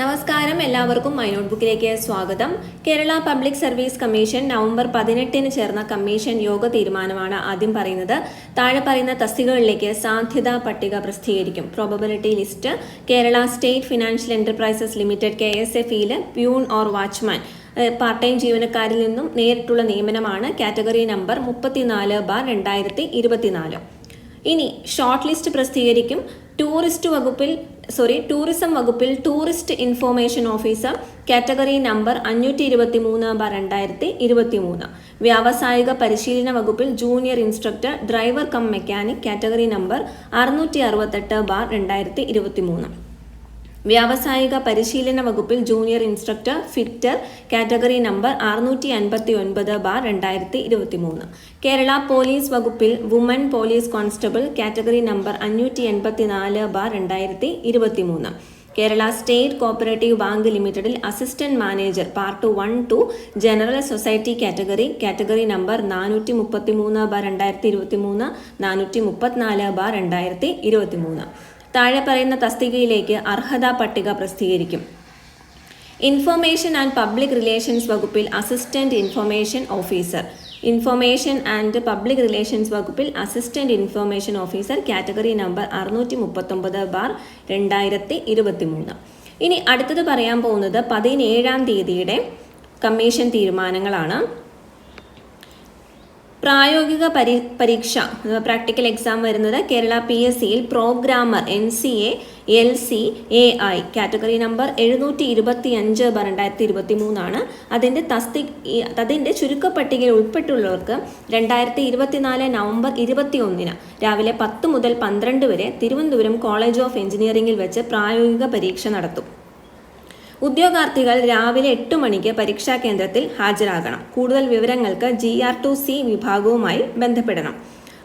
നമസ്കാരം. എല്ലാവർക്കും മൈ നോട്ട്ബുക്കിലേക്ക് സ്വാഗതം. Kerala public service commission November പതിനെട്ടിന് ചേർന്ന കമ്മീഷൻ യോഗ തീരുമാനമാണ് ആദ്യം പറയുന്നത്. താഴെ പറയുന്ന തസ്തികകളിലേക്ക് സാധ്യതാ പട്ടിക പ്രസിദ്ധീകരിക്കും. Probability list Kerala state financial enterprises limited K S F ഇയിലെ peon or watchman. Part time ജീവനക്കാരിൽ നിന്നും നേരിട്ടുള്ള നിയമനമാണ്. കാറ്റഗറി നമ്പർ മുപ്പത്തിനാല് ബാർ രണ്ടായിരത്തി ഇരുപത്തിനാല്. ഇനി ഷോർട്ട് ലിസ്റ്റ് പ്രസിദ്ധീകരിക്കും. ടൂറിസ്റ്റ് വകുപ്പിൽ സോറി ടൂറിസം വകുപ്പിൽ tourist information officer category number അഞ്ഞൂറ്റി ഇരുപത്തി മൂന്ന് ബാർ രണ്ടായിരത്തി ഇരുപത്തി മൂന്ന് വ്യാവസായിക പരിശീലന വകുപ്പിൽ junior instructor driver cum mechanic category number അറുന്നൂറ്റി അറുപത്തെട്ട് ബാർ രണ്ടായിരത്തി ഇരുപത്തി മൂന്ന് വ്യാവസായിക പരിശീലന വകുപ്പിൽ junior instructor fitter category number അറുന്നൂറ്റി അൻപത്തി ഒൻപത് ബാർ രണ്ടായിരത്തി ഇരുപത്തി മൂന്ന് കേരള പോലീസ് വകുപ്പിൽ woman police constable category number അഞ്ഞൂറ്റി എൺപത്തി നാല് ബാർ രണ്ടായിരത്തി ഇരുപത്തി മൂന്ന് കേരള സ്റ്റേറ്റ് കോപ്പറേറ്റീവ് ബാങ്ക് ലിമിറ്റഡിൽ assistant manager part one two general society category category number നാനൂറ്റി മുപ്പത്തി മൂന്ന് ബാർ രണ്ടായിരത്തി ഇരുപത്തി മൂന്ന് നാനൂറ്റി മുപ്പത്തിനാല് ബാർ രണ്ടായിരത്തി ഇരുപത്തി മൂന്ന് താഴെ പറയുന്ന തസ്തികയിലേക്ക് അർഹതാ പട്ടിക പ്രസിദ്ധീകരിക്കും. ഇൻഫർമേഷൻ ആൻഡ് പബ്ലിക് റിലേഷൻസ് വകുപ്പിൽ assistant information officer information and public relations വകുപ്പിൽ assistant information officer category number അറുന്നൂറ്റി മുപ്പത്തൊമ്പത് ബാർ രണ്ടായിരത്തി ഇരുപത്തി മൂന്ന് ഇനി അടുത്തത് പറയാൻ പോകുന്നത് പതിനേഴാം തീയതിയുടെ കമ്മീഷൻ തീരുമാനങ്ങളാണ്. പ്രായോഗിക പരി പരീക്ഷ പ്രാക്ടിക്കൽ എക്സാം വരുന്നത് കേരള പി എസ് സിയിൽ programmer N C A L C A I category number എഴുന്നൂറ്റി ഇരുപത്തി അഞ്ച് രണ്ടായിരത്തി ഇരുപത്തി മൂന്നാണ് അതിന്റെ തസ്തി അതിന്റെ ചുരുക്കപ്പട്ടികയിൽ ഉൾപ്പെട്ടുള്ളവർക്ക് രണ്ടായിരത്തി ഇരുപത്തിനാല് നവംബർ ഇരുപത്തി ഒന്നിന് രാവിലെ പത്ത് മുതൽ പന്ത്രണ്ട് വരെ തിരുവനന്തപുരം കോളേജ് ഓഫ് എഞ്ചിനീയറിംഗിൽ വെച്ച് പ്രായോഗിക പരീക്ഷ നടത്തും. ഉദ്യോഗാർത്ഥികൾ രാവിലെ എട്ട് മണിക്ക് പരീക്ഷാ കേന്ദ്രത്തിൽ ഹാജരാകണം. കൂടുതൽ വിവരങ്ങൾക്ക് ജി ആർ ടു സി വിഭാഗവുമായി ബന്ധപ്പെടണം.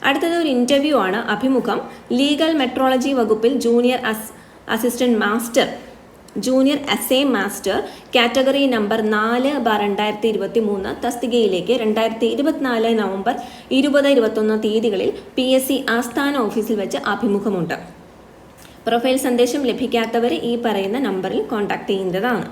അടുത്തത് ഒരു ഇന്റർവ്യൂ ആണ്. അഭിമുഖം. ലീഗൽ മെട്രോളജി വകുപ്പിൽ junior us assistant master junior assay master category number നാല് ബാർ രണ്ടായിരത്തി ഇരുപത്തി മൂന്ന് തസ്തികയിലേക്ക് രണ്ടായിരത്തി ഇരുപത്തിനാല് നവംബർ ഇരുപത് ഇരുപത്തൊന്ന് തീയതികളിൽ പി എസ് സി ആസ്ഥാന ഓഫീസിൽ വെച്ച് അഭിമുഖമുണ്ട്. പ്രൊഫൈൽ സന്ദേശം ലഭിക്കാത്തവർ ഈ പറയുന്ന നമ്പറിൽ കോൺടാക്ട് ചെയ്യേണ്ടതാണ്.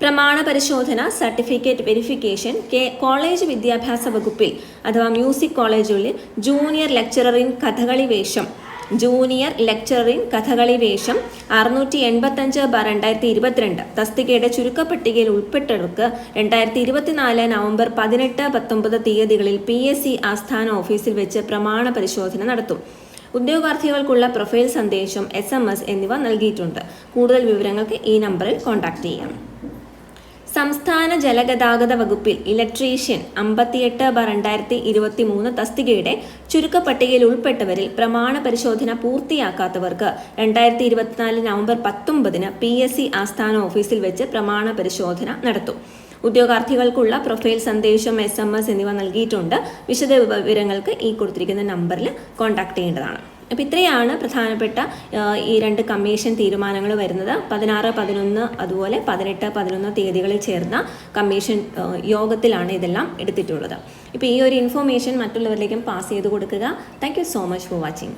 പ്രമാണ പരിശോധന സർട്ടിഫിക്കറ്റ് വെരിഫിക്കേഷൻ കെ കോളേജ് വിദ്യാഭ്യാസ വകുപ്പിൽ അഥവാ മ്യൂസിക് കോളേജുകളിൽ ജൂനിയർ ലെക്ചറർ ഇൻ കഥകളി വേഷം. ജൂനിയർ ലെക്ചറർ ഇൻ കഥകളി വേഷം അറുന്നൂറ്റി എൺപത്തഞ്ച് ബാർ രണ്ടായിരത്തി ഇരുപത്തിരണ്ട് തസ്തികയുടെ ചുരുക്കപ്പട്ടികയിൽ ഉൾപ്പെട്ടവർക്ക് രണ്ടായിരത്തി ഇരുപത്തിനാല് നവംബർ പതിനെട്ട് പത്തൊമ്പത് തീയതികളിൽ പി എസ് സി ആസ്ഥാന ഓഫീസിൽ വെച്ച് പ്രമാണ പരിശോധന നടത്തും. ഉദ്യോഗാർത്ഥികൾക്കുള്ള പ്രൊഫൈൽ സന്ദേശം എസ് എം എസ് എന്നിവ നൽകിയിട്ടുണ്ട്. കൂടുതൽ വിവരങ്ങൾക്ക് ഈ നമ്പറിൽ കോൺടാക്ട് ചെയ്യാം. സംസ്ഥാന ജലഗതാഗത വകുപ്പിൽ ഇലക്ട്രീഷ്യൻ അമ്പത്തിയെട്ട് ബാർ രണ്ടായിരത്തി ഇരുപത്തി മൂന്ന് തസ്തികയുടെ ചുരുക്കപ്പട്ടികയിൽ ഉൾപ്പെട്ടവരിൽ പ്രമാണ പരിശോധന പൂർത്തിയാക്കാത്തവർക്ക് രണ്ടായിരത്തി ഇരുപത്തിനാല് നവംബർ പത്തൊമ്പതിന് പി എസ് സി ആസ്ഥാന ഓഫീസിൽ വെച്ച് പ്രമാണ പരിശോധന നടത്തും. ഉദ്യോഗാർത്ഥികൾക്കുള്ള പ്രൊഫൈൽ സന്ദേശം എസ് എം എസ് എന്നിവ നൽകിയിട്ടുണ്ട്. വിശദ വിവരങ്ങൾക്ക് ഈ കൊടുത്തിരിക്കുന്ന നമ്പറിൽ കോൺടാക്ട് ചെയ്യേണ്ടതാണ്. അപ്പോൾ ഇത്രയാണ് പ്രധാനപ്പെട്ട ഈ രണ്ട് കമ്മീഷൻ തീരുമാനങ്ങൾ വരുന്നത്. പതിനാറ് പതിനൊന്ന് അതുപോലെ പതിനെട്ട് പതിനൊന്ന് തീയതികളിൽ ചേർന്ന കമ്മീഷൻ യോഗത്തിലാണ് ഇതെല്ലാം എടുത്തിട്ടുള്ളത്. ഇപ്പോൾ ഈ ഒരു ഇൻഫോർമേഷൻ മറ്റുള്ളവരിലേക്കും പാസ് ചെയ്ത് കൊടുക്കുക. Thank so much for watching